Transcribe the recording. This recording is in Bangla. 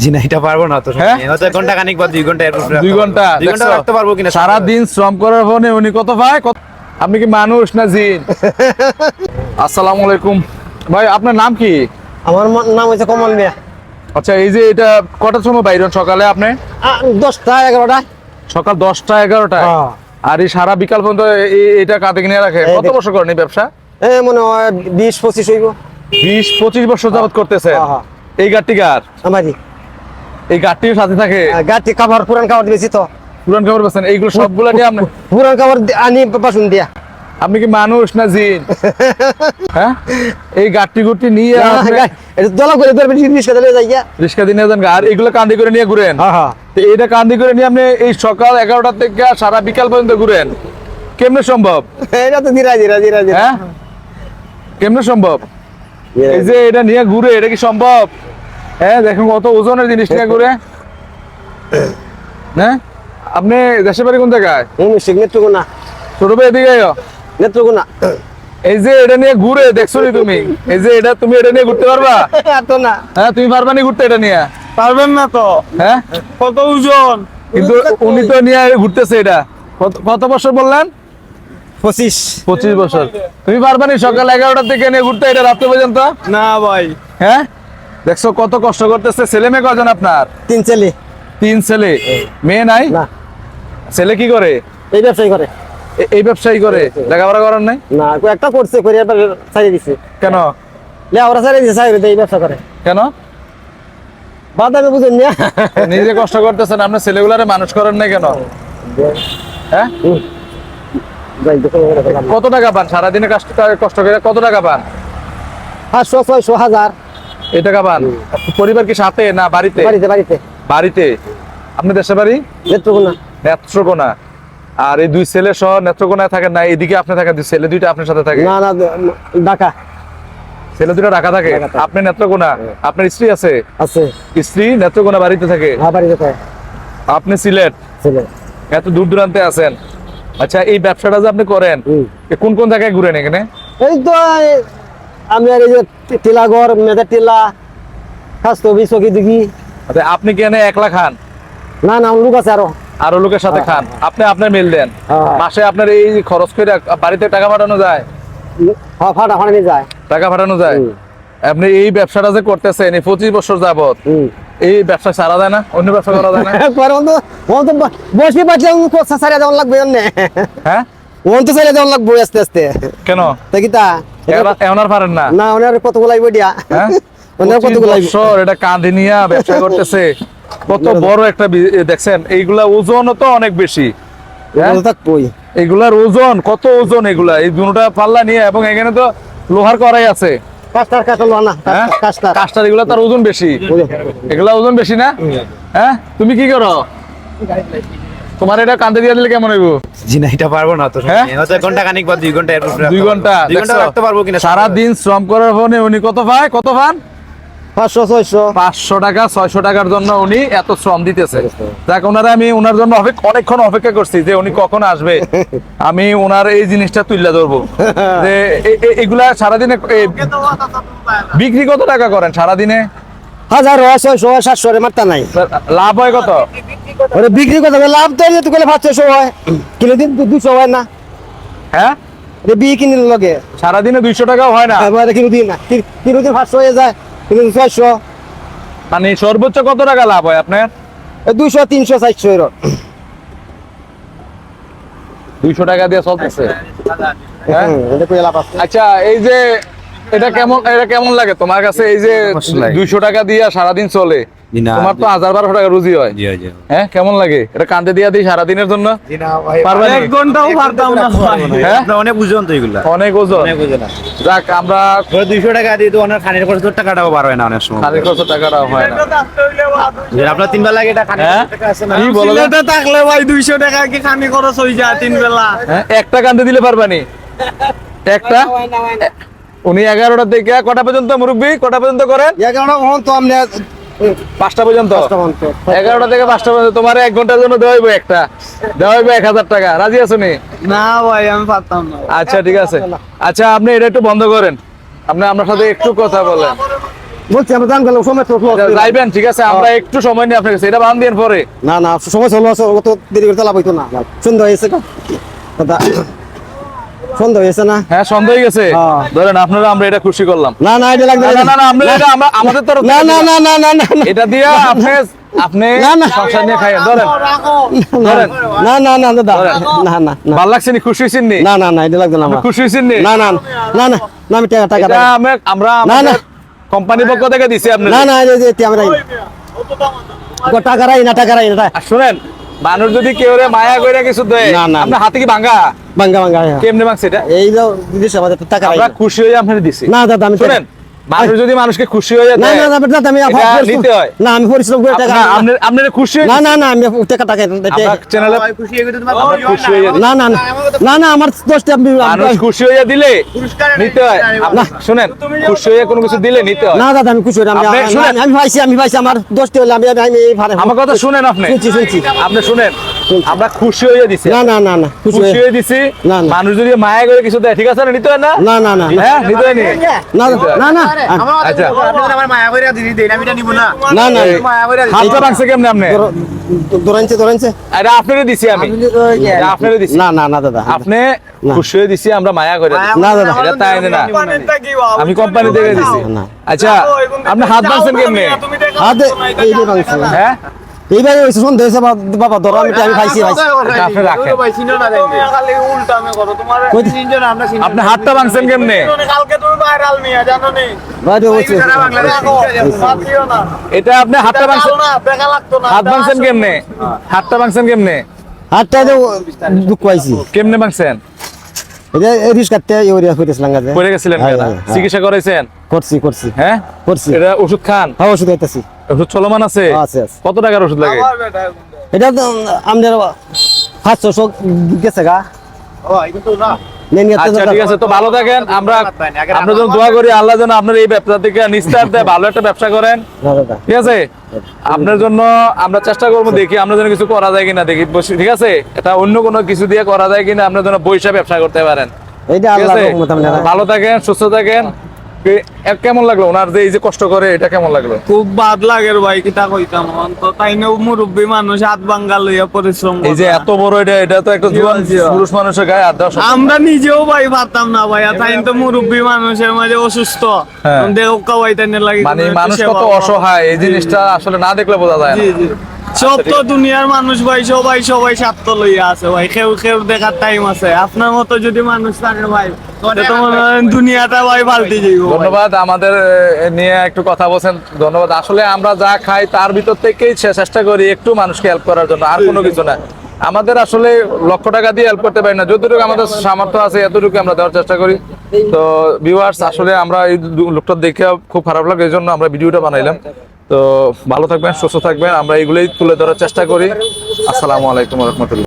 জি না এটা পারব না তো হ্যাঁ? হয়তো ঘণ্টা খানিক বা দুই ঘণ্টা দুই ঘণ্টা। দুই ঘণ্টা রাখতে পারব কিনা সারা দিন শ্রম করার ফলে উনি কত পায় আপনি কি মানুষ না জিন? আসসালামু আলাইকুম। ভাই আপনার নাম কি? আমার নাম হচ্ছে কমল মিয়া। আচ্ছা এই যে এটা কটার সময় বাইরেন সকালে আপনি? দশটা এগারোটা সকাল দশটা এগারোটায়? হ্যাঁ। আর এই সারা বিকাল পর্যন্ত এটা কাঁধে কিনে রাখে? কত বছর করেন এই ব্যবসা? মনে হয় বিশ পঁচিশ হইব। বিশ পঁচিশ বছর যাবত করতেছে হ্যাঁ, হ্যাঁ। এই গাড়টি গার আমারই। এই গাড়টির সাথে থাকে? গাটি কাভার পুরান কাভার দিয়েছি তো। পুরান খবর পাচ্ছেন এইগুলো সবগুলো নিয়ে আপনি পুরান কাভার আনি বাসন দিয়া। আপনি কি মানুষ না জিন? হ্যাঁ? এই গাড়টি গুটি নিয়ে এটা দলা করে ধরবে রিক্সা দিলে যাই গিয়া রিক্সা দিয়ে নিয়ে যান আর এগুলো কান্দি করে নিয়ে ঘুরেন। হ্যাঁ হ্যাঁ। তো এটা কান্দি করে নিয়ে আপনি এই সকাল এগারোটা থেকে সারা বিকাল পর্যন্ত ঘুরেন। কেমনে সম্ভব? এটা তো ধীরা ধীরা ধীরা হ্যাঁ? কেমনে সম্ভব? এই যে এটা নিয়ে ঘুরে এটা কি সম্ভব? হ্যাঁ দেখুন কত ওজনের জিনিস নিয়ে ঘুরে। হ্যাঁ? আপনি দেশের বাড়ি কোন জায়গায়? নেত্রকোনা। ছোট ভাই এদিকে নেত্রকোনা। এই যে এটা নিয়ে ঘুরে দেখছ তুমি? এই যে এটা তুমি এটা নিয়ে ঘুরতে পারবা? এত না। হ্যাঁ তুমি পারবা নি ঘুরতে এটা নিয়ে? পারবেন না তো। হ্যাঁ? কত ওজন? কিন্তু উনি তো নিয়ে ঘুরতেছে এটা। কত- কত বছর বললেন? পঁচিশ। পঁচিশ বছর। তুমি পারবা নি সকাল এগারোটা থেকে নিয়ে ঘুরতে এটা রাত্রে পর্যন্ত? না ভাই। হ্যাঁ? দেখছ কত কষ্ট করতেছে? ছেলে মেয়ে কজন আপনার? তিন ছেলে। তিন ছেলে। মেয়ে নাই? না। ছেলে কি করে? এই ব্যবসায়ী করে। এই ব্যবসায়ী করে? লেখাপড়া করার নাই? না একটা করছে করে এবার ছাড়িয়ে দিছে। কেন? লে ওরা ছাড়িয়ে দিছে ছাড়িয়ে এই ব্যবসা করে। কেন? বাদামে বুঝেন না। নিজে কষ্ট করতেছেন আপনার ছেলেগুলারে মানুষ করেন নাই কেন? হ্যাঁ। কত টাকা পান? সারাদিনে কষ্ট কষ্ট করে কত টাকা পান? পাঁচশো ছয়শো হাজার। এই টাকা পান পরিবার কি সাথে না বাড়িতে? বাড়িতে বাড়িতে। বাড়িতে? আপনি দেশের বাড়ি? নেত্রকোনা। নেত্রকোনা। আর এই দুই ছেলে সহ নেত্রকোনায় থাকেন না এদিকে আপনি থাকেন দুই ছেলে দুইটা আপনার সাথে থাকে? না না ঢাকা। ছেলে দুটো ঢাকা থাকে? আপনি নেত্রকোনা? আপনার স্ত্রী আছে? আছে। স্ত্রী নেত্রকোনা বাড়িতে থাকে? হ্যাঁ বাড়িতে থাকে। আপনি সিলেট? এত দূর দূরান্তে আছেন। আচ্ছা এই ব্যবসাটা যে আপনি করেন কোন কোন জায়গায় ঘুরেন এখানে? এই তো আমি আর এই যে টিলাগড় মেঘা টিলা চকি দিঘি আচ্ছা আপনি কি এনে একলা খান? না না লোক আছে আরও। আরও লোকের সাথে খান। আপনি আপনার মিল দেন। মাসে আপনার এই খরচ করে বাড়িতে টাকা পাঠানো যায়? হ্যাঁ, যায়। টাকা পাঠানো যায়? আপনি এই ব্যবসাটা যে করতেছেন এই পঁচিশ বছর যাবত এই ব্যবসা সারা যায় না? অন্য ব্যবসা করা যায় না? বসে সারিয়া দেওয়ার লাগবে হ্যাঁ? ও তো দেওয়ার লাগবে আস্তে আস্তে। কেন? তা? এখন- এখন আর পারেন না? না ওনার কতগুলো লাগবে দিয়া? হ্যাঁ? ওনার পঁচিশ লাগবে বছর এটা কাঁধে নিয়ে ব্যবসা করতেছে। কত বড় একটা দেখছেন এইগুলা ওজন তো অনেক বেশি। হ্যাঁ? এগুলার ওজন কত ওজন এগুলা? এই দুটা পাল্লা নিয়ে এবং এখানে তো লোহার করাই আছে। হ্যাঁ? কাস্টার। এগুলা তার ওজন বেশি। এগুলা ওজন বেশি না? হ্যাঁ? তুমি কি করো? তোমার এটা কান্দে দিয়ে দিলে কেমন হইব? জি না এটা পারব না তো। হ্যাঁ? ঘণ্টা খানিক বা দুই ঘণ্টা দুই ঘণ্টা। দুই ঘণ্টা রাখতে পারব কিনা? সারা দিন শ্রম করার ফলে উনি কত পায় কত পান পাঁচশো ছয়শো। পাঁচশো টাকা ছয়শো টাকার জন্য উনি এত শ্রম দিতেছে। দেখ ওনারা আমি ওনার জন্য অনেকক্ষণ অপেক্ষা করছি যে উনি কখন আসবে। আমি ওনার এই জিনিসটা তুলে ধরবো। যে এগুলা সারাদিনে বিক্রি কত টাকা করেন সারাদিনে? হাজার হয় ছয়শো হয় সাতশো হয় মাত্রা নাই। লাভ হয় কত? ওরে বিক্রি করতে হবে লাভ তো তো করলে পাঁচশো হয়। কিলো দিন দুশো হয় না। হ্যাঁ? এটা বিয়ে কিনে লগে। সারাদিনে দুইশো টাকাও হয় না? তারপরে কিলো দিন না। কি- দিন পাঁচশো হয়ে যায় কিলো দিন ছয়শো। মানে সর্বোচ্চ কত টাকা লাভ হয় আপনার? দুশো তিনশো চারশো এর দুইশো টাকা দিয়ে চলতেছে। হ্যাঁ আচ্ছা এই যে এটা কেমন এটা কেমন লাগে? তোমার কাছে এই যে দুইশো টাকা দিয়ে সারাদিন চলে তোমার তো হাজার বারোশো টাকা রুজি হয়। হ্যাঁ কেমন লাগে? এটা কান্দে দিয়া দিই সারাদিনের জন্য? এক ঘন্টাও পারতাম না। হ্যাঁ? অনেক বুঝুন তো এগুলা। অনেক ওজন। যাক আমরা দুইশো টাকা দিয়ে তো অনেক খানির খরচ টাকাটাও বার হয় না অনেক সময়। সাড়ে কত টাকাটা হয় না। আপনার তিন বেলা এটা খানির হ্যাঁ? টাকা আছে না? কি বলো? তো? সিলেটে থাকলে ভাই দুইশো টাকা কি খানি খরচ হয়ে যায় তিন বেলা। হ্যাঁ একটা কান্দে দিলে পারবানি একটা? উনি এগারোটা থেকে কটা পর্যন্ত মুরব্বী? কটা পর্যন্ত করেন? এগারো হন তো আপনি পাঁচটা পর্যন্ত? এগারোটা থেকে পাঁচটা পর্যন্ত। তোমার এক ঘণ্টার জন্য দেওয়া হইবো একটা। দেওয়া হইবো এক হাজার টাকা। রাজি আছো নি? না ভাই আমি পারতাম না। আচ্ছা ঠিক আছে। আচ্ছা আপনি এটা একটু বন্ধ করেন। আপনি আপনার সাথে একটু কথা বলেন। বলছি আমরা দাম গেলাম সময় তো করে- যাইবেন ঠিক আছে। আমরা একটু সময় নিয়ে আপনার কাছে। এটা বান দিন পরে। না না সময় চলো অত দেরি করতে লাভ হইতো না। সন্ধ্যা হয়েছে। গো। সন্ধ্যা হয়েছে না হ্যাঁ সন্দেহ হয়ে গেছে হ্যাঁ। ধরেন আপনারা আমরা এটা খুশি করলাম না না এটা লাগবে না না, না না আমরা এটা আমরা আমাদের তরফ না না না না না এটা দিয়ে আপনি আপনি না, না। সংসার নিয়ে খাইয়েন ধরেন ধরেন না না না দাদা না না না ভালো লাগছে নি খুশি হয়েছেন নি না না না এটা লাগবে না আমার খুশি হয়েছেন নি না না না না না আমি টাকা টাকা আমরা আমরা না, না। কোম্পানির পক্ষ থেকে দিছি আপনি না না এই যে আমরা টাকা রাই না টাকা রাই না শুনেন মানুষ যদি কেউ রে মায়া কইরা কিছু দেয় না, না, আপনার হাতে কি ভাঙা ভাঙা ভাঙা কেমনে ভাঙছে এটা? এই যে দিছে আমাদের টাকা আমরা খুশি হয়ে আপনার দিছি। না দাদা আমি শুনেন মানুষ যদি মানুষকে খুশি হয়ে না দেয় না দাদা দাদা আমি এটা নিতে হয়। না আমি পরিশ্রম করে টাকা আপনার- আপনার আপনার খুশি? না না না আমি টাকা টাকা চ্যানেলে খুশি হয়ে গেলে তোমার খুশি হয়ে না না না না না আমার দশটা আমি মানুষ খুশি হয়ে দিলে নিতে হয়। আপনার শুনেন খুশি হয়ে কোনো কিছু দিলে নিতে হয়। না দাদা আমি খুশি হই আমি আপনি আমি- পাইছি আমি পাইছি আমার হলে আমি আমি এই ভাড়া আমার কথা শুনেন আপনি। শুনছি শুনছি। আপনি শুনেন। আমরা খুশি হয়ে দিছি। না না না না খুশি হয়ে দিছি। না, না। মানুষ যদি মায়া করে কিছু দেয় ঠিক আছে না নিতে হয় না? না না না। হ্যাঁ নিতে হয় নি? না না না আচ্ছা। আমার মায়া করে দিদি দেই আমি এটা নিব না। না না। মায়া করে হাতটা ভাঙছে কেমনে আপনি? দৌড়াইছে দৌড়াইছে এটা আপনারই দিছি আমি। এটা আপনারই দিছি। না না না দাদা। আপনি খুশি হয়ে দিছি আমরা মায়া করে দিছি। না, দাদা। এটা তাই না? আমি কোম্পানি থেকে দিছি। আচ্ছা আপনি হাত ভাঙছেন কেমনে? হাতে এই যে হ্যাঁ? এইবারে হয়েছে সন্ধ্যা হয়েছে বাবা- বাবা ধরো আমি আমি আপনি রাখেন তুমি খালি উল্টামে করো, তোমার তিনজন আমরা চিনি আপনি হাতটা ভাঙছেন কেমনে? কালকে তুমি ভাইরাল মিয়া জানো নি? বাইরে হয়েছে দেখো, বাদ না। এটা আপনি হাতটা ভাঙছেন না, টাকা লাগতো না। হাত ভাঙছেন কেমনে? হাতটা ভাঙছেন কেমনে? হাতটা যে দুঃখ পাইছি। কেমনে ভাঙছেন? এটা এই রিস কাটতে ইউরিয়া কইতেছিলাম গাছে পড়ে গেছিলেন হ্যাঁ? হ্যাঁ, হ্যাঁ। চিকিৎসা করাইছেন? করছি করছি। হ্যাঁ? করছি। এটা ওষুধ খান? হ্যাঁ ওষুধ খাইতেছি। ওষুধ চলমান আছে। কত টাকার ওষুধ লাগে? এটা তো আমাদের পাঁচশো গেছে গা। আচ্ছা ঠিক আছে তো ভালো থাকেন। আমরা আমরা যেন দোয়া করি আল্লাহ যেন আপনার এই ব্যবসা থেকে নিস্তার দেয় ভালো একটা ব্যবসা করেন। ঠিক আছে? আপনার জন্য আমরা চেষ্টা করব দেখি আমরা যেন কিছু করা যায় কিনা দেখি ঠিক আছে? এটা অন্য কোনো কিছু দিয়ে করা যায় কিনা আপনার জন্য বৈশা ব্যবসা করতে পারেন। ভালো থাকেন সুস্থ থাকেন। কেমন লাগল? ওনার যে এই যে কষ্ট করে এটা কেমন লাগল? খুব বাদ লাগে ভাই কিতা কইতাম? অন্ত তাই না মুরব্বী মানুষ হাত ভাঙ্গা লইয়া পরিশ্রম এই যে এত বড় এটা এটা তো একটা জোয়ান। পুরুষ মানুষের গায়ে হাত। আমরা নিজেও ভাই পারতাম না ভাই তাই তো মুরব্বী মানুষের মাঝে অসুস্থ। হ্যাঁ। দেখো কাওয়াইতানের লাগে মানে মানুষ কত অসহায় এই জিনিসটা আসলে না দেখলে বোঝা যায় না। জি জি। সব তো দুনিয়ার মানুষ ভাই সবাই সবাই স্বার্থ লইয়া আছে ভাই। কেউ কেউ দেখার টাইম আছে। আপনার মতো যদি মানুষ থাকে ভাই তো তো দুনিয়াটা ভাই পাল্টে যাইব ধন্যবাদ আমাদের নিয়ে একটু কথা বলছেন ধন্যবাদ। আসলে আমরা যা খাই তার ভিতর থেকেই চেষ্টা করি একটু মানুষকে হেল্প করার জন্য আর কোনো কিছু না। আমাদের আসলে লক্ষ টাকা দিয়ে হেল্প করতে পারি না। যতটুকু আমাদের সামর্থ্য আছে এতটুকু আমরা দেওয়ার চেষ্টা করি। তো ভিউয়ার্স আসলে আমরা এই লোকটা দেখে খুব খারাপ লাগে এই জন্য আমরা ভিডিওটা বানাইলাম। তো ভালো থাকবেন সুস্থ থাকবেন আমরা এগুলোই তুলে ধরার চেষ্টা করি। আসসালামু আলাইকুম রহমতুল্লাহ।